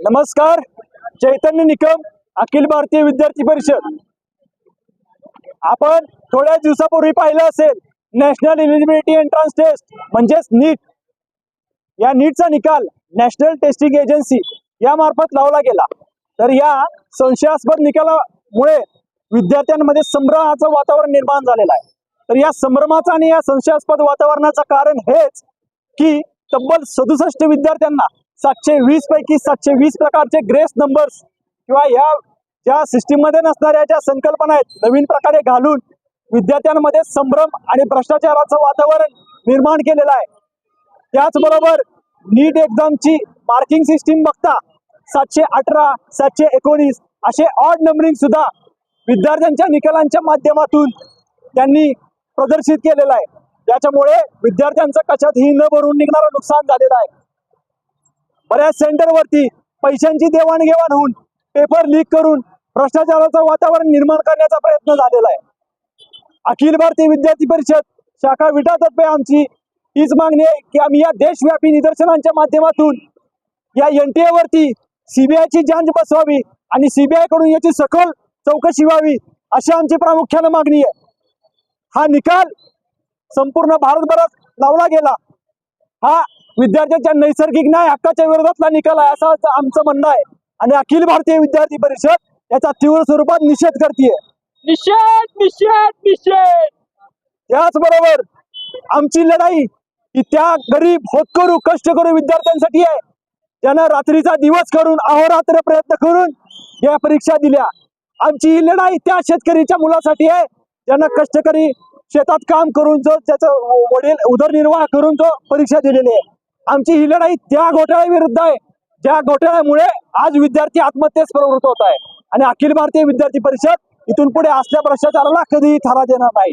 नमस्कार चैतन्य निकम अखिल भारतीय विद्यार्थी परिषद. आपण थोड्या दिवसापूर्वी पाहिलं असेल नॅशनल एलिजिबिलिटी एंट्रन्स टेस्ट म्हणजेच नीट या नीटचा निकाल नॅशनल टेस्टिंग एजन्सी या मार्फत लावला गेला. तर या संशयास्पद निकालामुळे विद्यार्थ्यांमध्ये संभ्रमाचं वातावरण निर्माण झालेलं आहे. तर या संभ्रमाचं आणि या संशयास्पद वातावरणाचं कारण हेच की तब्बल सदुसष्ट विद्यार्थ्यांना सातशे वीस पैकी सातशे वीस प्रकारचे ग्रेस नंबर्स किंवा या ज्या सिस्टीममध्ये नसणाऱ्या ज्या संकल्पना आहेत नवीन प्रकारे घालून विद्यार्थ्यांमध्ये संभ्रम आणि भ्रष्टाचाराचं वातावरण निर्माण केलेलं आहे. त्याचबरोबर नीट एक्झामची मार्किंग सिस्टीम बघता सातशे अठरा सातशे एकोणीस असे ऑड नंबरिंग सुद्धा विद्यार्थ्यांच्या निकालांच्या माध्यमातून त्यांनी प्रदर्शित केलेलं आहे. त्याच्यामुळे विद्यार्थ्यांचं कशातही न भरून निघणारं नुकसान झालेलं आहे. बऱ्याच सेंटरवरती पैशांची देवाणघेवाण होऊन पेपर लीक करून भ्रष्टाचाराचं वातावरण निर्माण करण्याचा प्रयत्न झालेला आहे. अखिल भारतीय विद्यार्थी परिषद शाखा विटातर्फे आमची हीच मागणी आहे की आम्ही या देशव्यापी निदर्शनांच्या माध्यमातून या एन टी एवरती सीबीआयची जांच बसवावी आणि सीबीआयकडून याची सखोल चौकशी व्हावी अशी आमची प्रामुख्यानं मागणी आहे. हा निकाल संपूर्ण भारतभरात लावला गेला. हा विद्यार्थ्यांच्या नैसर्गिक न्याय हक्काच्या विरोधातला निकाल आहे असं आमचं- म्हणणं आहे. आणि अखिल भारतीय विद्यार्थी परिषद याचा तीव्र स्वरूपात निषेध करते निषेध निषेध निषेध! त्याचबरोबर आमची लढाई ही त्या गरीब होतकरू कष्टकरू विद्यार्थ्यांसाठी आहे. ज्यानं रात्रीचा दिवस करून अहोरात्र प्रयत्न करून या परीक्षा दिल्या. आमची ही लढाई त्या शेतकरीच्या मुलासाठी आहे. ज्यानं कष्टकरी शेतात काम करून जो त्याचं वडील उदरनिर्वाह करून जो परीक्षा दिलेली आहे. आमची ही लढाई त्या घोटाळ्याविरुद्ध आहे. ज्या घोटाळ्यामुळे आज विद्यार्थी आत्महत्येस प्रवृत्त होत आहे. आणि अखिल भारतीय विद्यार्थी परिषद इथून पुढे असल्या भ्रष्टाचाराला कधीही थारा देणार नाही.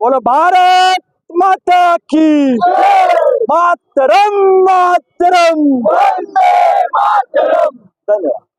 बोलो भारत माता की मातरम मातरम. धन्यवाद.